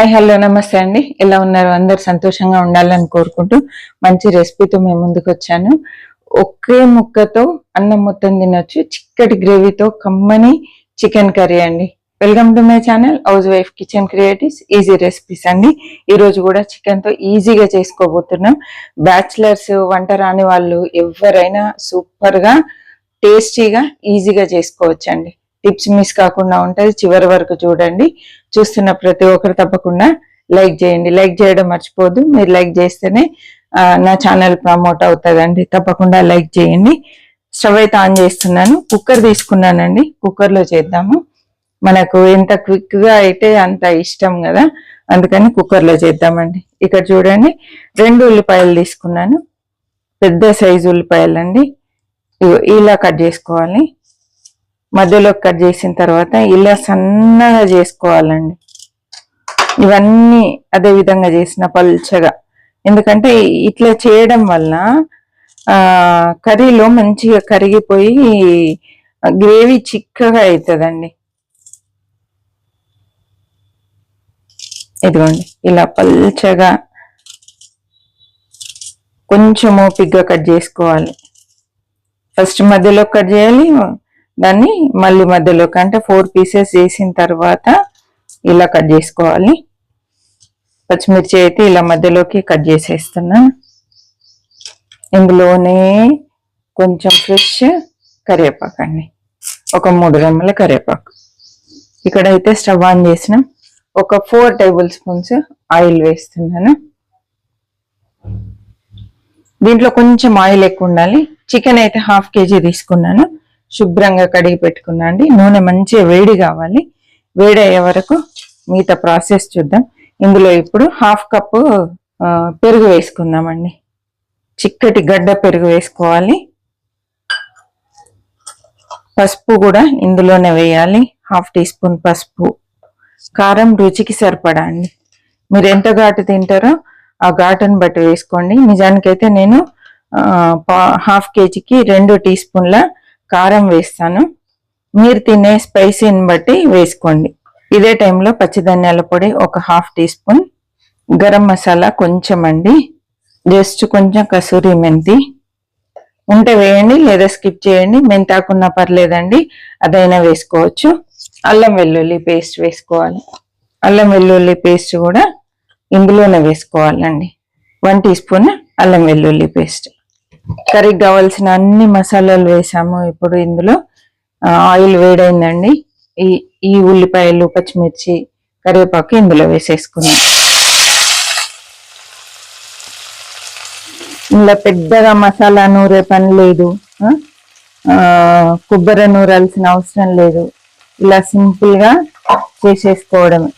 Hi hello నమస్తే అండి. ఎలా ఉన్నారు? అందరు సంతోషంగా ఉండాలని కోరుకుంటూ మంచి రెసిపీతో మేము ముందుకు వచ్చాను. ఒకే ముక్కతో అన్నం మొత్తం తినొచ్చు. చిక్కటి గ్రేవీతో కమ్మని చికెన్ కర్రీ అండి. Welcome to my channel housewife kitchen creatives easy recipes అండి ఈరోజు కూడా చికెన్తో ఈజీగా చేసుకోబోతున్నాం. బ్యాచిలర్స్ వంట రాని వాళ్ళు ఎవరైనా సూపర్గా టేస్టీగా ఈజీగా చేసుకోవచ్చండి. టిప్స్ మిస్ కాకుండా ఉంటుంది చివరి వరకు చూడండి. చూస్తున్న ప్రతి ఒక్కరు తప్పకుండా లైక్ చేయండి. లైక్ చేయడం మర్చిపోదు మీరు లైక్ చేస్తేనే నా ఛానల్ ప్రమోట్ అవుతుందండి. తప్పకుండా లైక్ చేయండి. స్టవ్ అయితే ఆన్ చేస్తున్నాను. కుక్కర్ తీసుకున్నానండి. కుక్కర్లో చేద్దాము. మనకు ఎంత క్విక్గా అయితే అంత ఇష్టం కదా. అందుకని కుక్కర్లో చేద్దామండి. ఇక్కడ చూడండి. రెండు ఉల్లిపాయలు తీసుకున్నాను. పెద్ద సైజు ఉల్లిపాయలు అండి ఇగో ఇలా కట్ చేసుకోవాలి. మధ్యలో కట్ చేసిన తర్వాత ఇలా సన్నగా చేసుకోవాలండి. ఇవన్నీ అదే విధంగా చేసిన పల్చగా. ఎందుకంటే ఇట్లా చేయడం వల్ల కర్రీలో మంచిగా కరిగిపోయి గ్రేవీ చిక్కగా అవుతుందండి ఇదిగోండి ఇలా పల్చగా కొంచెం ఓపిగ్గా కట్ చేసుకోవాలి. ఫస్ట్ మధ్యలో కట్ చేయాలి దాన్ని మళ్ళీ మధ్యలోకి అంటే ఫోర్ పీసెస్ చేసిన తర్వాత ఇలా కట్ చేసుకోవాలి. పచ్చిమిర్చి అయితే ఇలా మధ్యలోకి కట్ చేసేస్తున్నా ఇందులోనే కొంచెం ఫ్రెష్ కరివేపాకు అండి. ఒక మూడు రెమ్మల కరివేపాకు. ఇక్కడైతే స్టవ్ ఆన్ చేసిన ఒక ఫోర్ టేబుల్ స్పూన్స్ ఆయిల్ వేస్తున్నాను. దీంట్లో కొంచెం ఆయిల్ ఎక్కువ ఉండాలి. చికెన్ అయితే హాఫ్ కేజీ తీసుకున్నాను. శుభ్రంగా కడిగి పెట్టుకున్నా అండి. నూనె మంచిగా వేడి కావాలి. వేడి అయ్యే వరకు మిగతా ప్రాసెస్ చూద్దాం. ఇందులో ఇప్పుడు హాఫ్ కప్పు పెరుగు వేసుకుందామండి. చిక్కటి గడ్డ పెరుగు వేసుకోవాలి. పసుపు కూడా ఇందులోనే వేయాలి. హాఫ్ టీ స్పూన్ పసుపు. కారం రుచికి సరిపడా అండి. మీరు ఎంత ఘాటు తింటారో ఆ ఘాటును బట్టి వేసుకోండి. నిజానికైతే నేను పా- హాఫ్ కేజీకి రెండు టీ స్పూన్ల కారం వేస్తాను. మీరు తినే స్పైసీని బట్టి వేసుకోండి. ఇదే టైంలో పచ్చిధనియాల పొడి ఒక half teaspoon garam masala కొంచెం అండి. జస్ట్ కొంచెం కసూరి మెంతి. ఉంటే వేయండి లేదా స్కిప్ చేయండి. మెంతాకున్నా పర్లేదండి. అదైనా వేసుకోవచ్చు. అల్లం వెల్లుల్లి పేస్ట్ వేసుకోవాలి. అల్లం వెల్లుల్లి పేస్ట్ కూడా ఇందులోనే వేసుకోవాలండి. వన్ టీ స్పూన్ అల్లం వెల్లుల్లి పేస్ట్ కర్రీకి కావాల్సిన అన్ని మసాలాలు వేసాము. ఇప్పుడు ఇందులో ఆయిల్ వేడైందండి. ఈ ఈ ఉల్లిపాయలు పచ్చిమిర్చి కరివేపాకు ఇందులో వేసేసుకున్నాం. ఇలా పెద్దగా మసాలా నూరే పని లేదు. కొబ్బరి నూరాల్సిన అవసరం లేదు. ఇలా సింపుల్గా చేసేసుకోవడమే.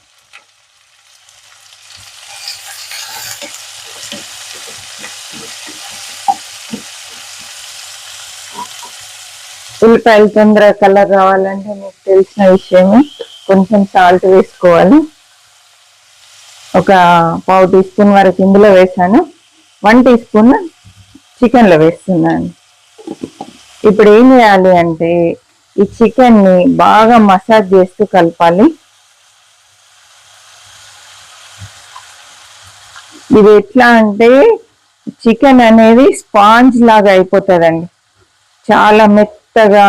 ఉల్లిపాయలు తొందర కలర్ రావాలంటే మీకు తెలిసిన విషయమే. కొంచెం సాల్ట్ వేసుకోవాలి. ఒక పావు టీ స్పూన్ వరకు ఇందులో వేసాను. వన్ టీ స్పూన్ చికెన్లో వేస్తున్నాను. ఇప్పుడు ఏం చేయాలి అంటే ఈ చికెన్ని బాగా మసాజ్ చేస్తూ కలపాలి. ఇది ఎట్లా అంటే చికెన్ అనేది స్పాంజ్ లాగా అయిపోతుందండి. చాలా మెత్త మెత్తగా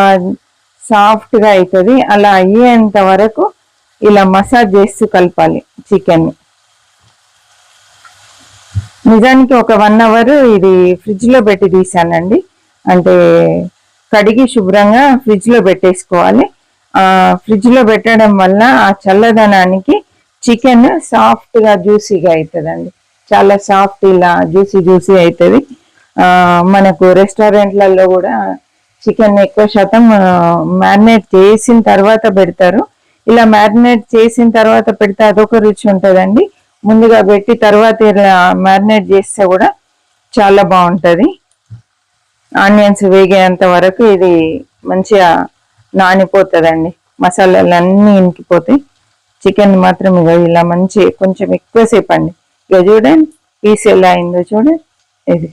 సాఫ్ట్గా అవుతుంది అలా అయ్యేంత వరకు ఇలా మసాజ్ చేస్తూ కలపాలి చికెన్. నిజానికి ఒక వన్ అవర్ ఇది ఫ్రిడ్జ్లో పెట్టి తీసానండి. అంటే కడిగి శుభ్రంగా ఫ్రిడ్జ్లో పెట్టేసుకోవాలి. ఫ్రిడ్జ్లో పెట్టడం వల్ల ఆ చల్లదనానికి చికెన్ సాఫ్ట్గా జ్యూసీగా అవుతుందండి చాలా సాఫ్ట్ ఇలా జ్యూసీ జ్యూసీ అవుతుంది మనకు రెస్టారెంట్లలో కూడా చికెన్ ఎక్కువ శాతం మ్యారినేట్ చేసిన తర్వాత పెడతారు. ఇలా మ్యారినేట్ చేసిన తర్వాత పెడితే అదొక రుచి ఉంటుందండి. ముందుగా పెట్టి తర్వాత ఇలా మ్యారినేట్ చేస్తే కూడా చాలా బాగుంటుంది. ఆనియన్స్ వేగేంత వరకు ఇది మంచిగా నానిపోతుందండి. మసాలాలు అన్నీ ఇంకిపోతాయి. చికెన్ మాత్రం ఇక ఇలా మంచి కొంచెం ఎక్కువసేపు అండి ఇక చూడండి పీస్ ఎలా అయిందో చూడండి. ఇది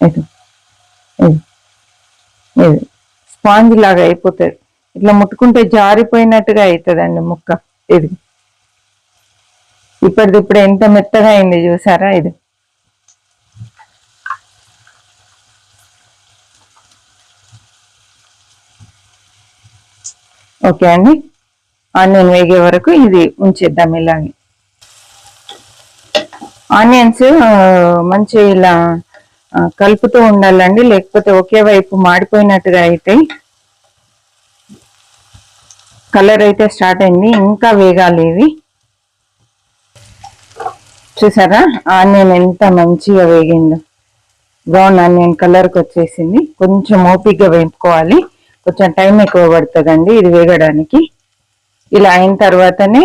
ఇది ఇది. ఇది స్పాంజ్ లాగా అయిపోతుంది. ఇట్లా ముట్టుకుంటే జారిపోయినట్టుగా అవుతుందండి ముక్క. ఇది ఇప్పటిదిప్పుడు ఎంత మెత్తగా అయింది చూసారా ఇది? ఓకే అండి. ఆనియన్ వేగే వరకు ఇది ఉంచేద్దాం ఇలాగే. ఆనియన్స్ మంచి ఇలా కలుపుతూ ఉండాలండి. లేకపోతే ఒకే వైపు మాడిపోయినట్టుగా అయితే కలర్ అయితే స్టార్ట్ అయింది. ఇంకా వేగాలి ఇవి. చూసారా? ఆనియన్ ఎంత మంచిగా వేగిందో. బ్రౌన్ ఆనియన్ కలర్కి వచ్చేసింది. కొంచెం ఓపిక్గా వేపుకోవాలి. కొంచెం టైం ఎక్కువ పడుతుందండి ఇది వేగడానికి. ఇలా అయిన తర్వాతనే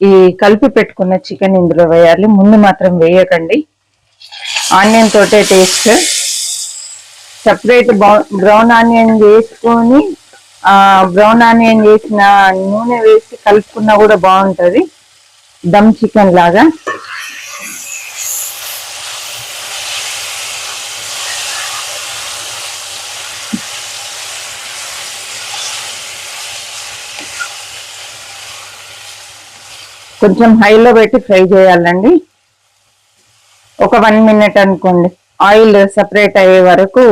ఈ కలిపి పెట్టుకున్న చికెన్ ఇందులో వేయాలి. ముందు మాత్రం వేయకండి. ఆనియన్ తోటే టేస్ట్. సపరేట్ బ్రౌన్ ఆనియన్ వేసుకొని బ్రౌన్ ఆనియన్ వేసిన నూనె వేసి కలుపుకున్నా కూడా బాగుంటుంది. దమ్ చికెన్ లాగా. కొంచెం హైలో పెట్టి ఫ్రై చేయాలండి. ఒక వన్ మినిట్ అనుకోండి. ఆయిల్ సపరేట్ అయ్యే వరకు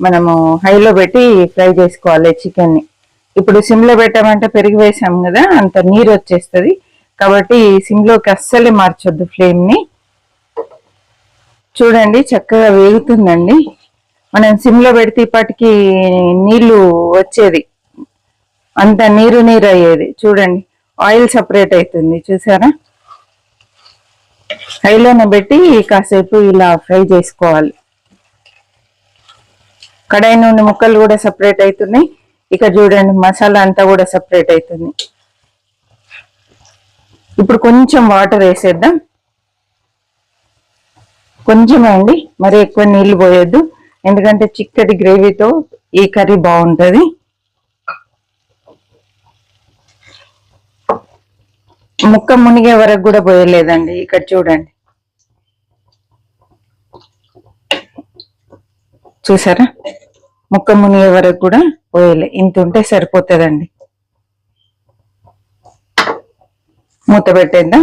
మనము హైలో పెట్టి ఫ్రై చేసుకోవాలి చికెన్ని. ఇప్పుడు సిమ్లో పెట్టామంటే పెరిగి వేసాం కదా అంత నీరు వచ్చేస్తుంది. కాబట్టి సిమ్లోకి అస్సలే మార్చొద్దు ఫ్లేమ్ని. చూడండి చక్కగా వేగుతుందండి. మనం సిమ్లో పెడితే ఇప్పటికి నీళ్ళు వచ్చేది. అంత నీరు నీరు అయ్యేది. చూడండి ఆయిల్ సపరేట్ అవుతుంది. చూసారా? హైలోనే పెట్టి కాసేపు ఇలా ఫ్రై చేసుకోవాలి. కడాయి నుండి ముక్కలు కూడా సపరేట్ అవుతున్నాయి. ఇక చూడండి మసాలా అంతా కూడా సపరేట్ అవుతుంది. ఇప్పుడు కొంచెం వాటర్ వేసేద్దాం. కొంచెమే అండి మరి ఎక్కువ నీళ్ళు పోయొద్దు. ఎందుకంటే చిక్కటి గ్రేవీతో ఈ కర్రీ బాగుంటుంది. ముక్క మునిగే వరకు కూడా పోయలేదండి. ఇక్కడ చూడండి. చూసారా? ముక్క మునిగే వరకు కూడా పోయలే. ఇంత ఉంటే సరిపోతుందండి. మూత పెట్టేద్దాం?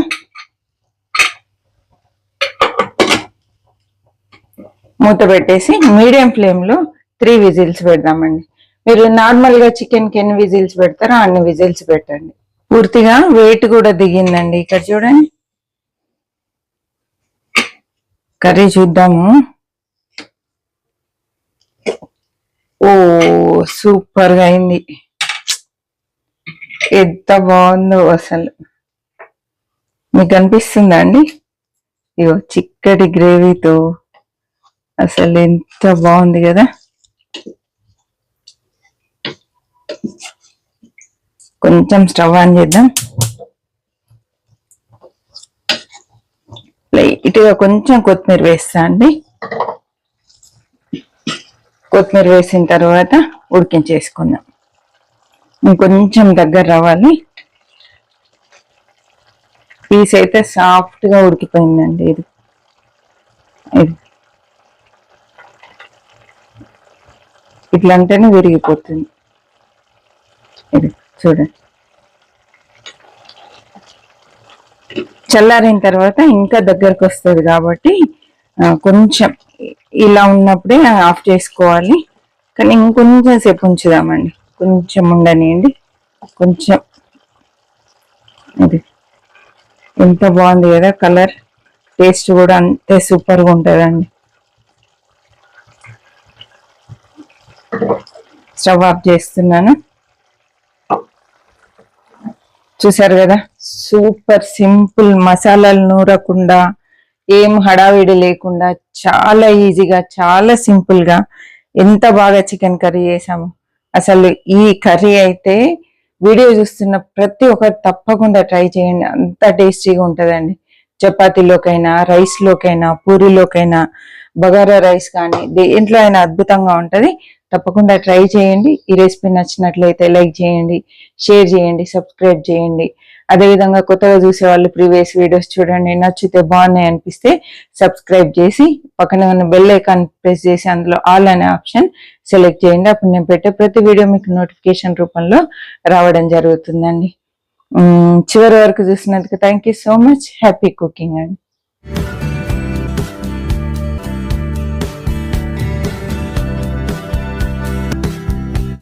మూత పెట్టేసి మీడియం ఫ్లేమ్లో త్రీ విజిల్స్ పెడదామండి. మీరు నార్మల్గా చికెన్కి ఎన్ని విజిల్స్ పెడతారో అన్ని విజిల్స్ పెట్టండి. పూర్తిగా వెయిట్ కూడా దిగిందండి. ఇక్కడ చూడండి. కర్రీ చూద్దాము. ఓ సూపర్గా అయింది. ఎంత బాగుందో అసలు. మీకు అనిపిస్తుందా అండి? ఇగో చిక్కటి గ్రేవీతో అసలు ఎంత బాగుంది కదా. కొంచెం స్టవ్ ఆన్ చేద్దాం. లైట్గా కొంచెం కొత్తిమీర వేస్తా అండి. కొత్తిమీర వేసిన తర్వాత ఉడికించేసుకుందాం. ఇంకొంచెం దగ్గర రావాలి. పీస్ అయితే సాఫ్ట్గా ఉడికిపోయిందండి ఇది. ఇది. ఇట్లంటేనే విరిగిపోతుంది. ఇది. చూడండి. చల్లారిన తర్వాత ఇంకా దగ్గరకు వస్తుంది కాబట్టి కొంచెం ఇలా ఉన్నప్పుడే ఆఫ్ చేసుకోవాలి. కానీ ఇంకొంచెం సేపు ఉంచుదామండి. కొంచెం ఉండనియండి. కొంచెం ఇది ఎంత బాగుంది కదా కలర్. టేస్ట్ కూడా అంతే సూపర్గా ఉంటుందండి. స్టవ్ ఆఫ్ చేస్తున్నాను. చూసారు కదా? సూపర్ సింపుల్ మసాలాలు నూరకుండా ఏం హడావిడి లేకుండా చాలా ఈజీగా చాలా సింపుల్గా ఎంత బాగా చికెన్ కర్రీ చేసాము అసలు ఈ కర్రీ అయితే వీడియో చూస్తున్న ప్రతి ఒక్కరు తప్పకుండా ట్రై చేయండి. అంత టేస్టీగా ఉంటుందండి. చపాతీలోకైనా రైస్లోకైనా పూరీలోకైనా బగారా రైస్ కానీ దేంట్లో అయినా అద్భుతంగా ఉంటుంది. తప్పకుండా ట్రై చేయండి. ఈ రెసిపీ నచ్చినట్లయితే లైక్ చేయండి షేర్ చేయండి సబ్స్క్రైబ్ చేయండి. అదేవిధంగా కొత్తగా చూసే వాళ్ళు ప్రీవియస్ వీడియోస్ చూడండి. నచ్చితే బాగున్నాయి అనిపిస్తే సబ్స్క్రైబ్ చేసి పక్కన ఉన్న బెల్ ఐకాన్ ప్రెస్ చేసి అందులో ఆల్ అనే ఆప్షన్ సెలెక్ట్ చేయండి. అప్పుడు నేను పెట్టే ప్రతి వీడియో మీకు నోటిఫికేషన్ రూపంలో రావడం జరుగుతుందండి. చివరి వరకు చూసినందుకు thank you so much. Happy cooking అండి.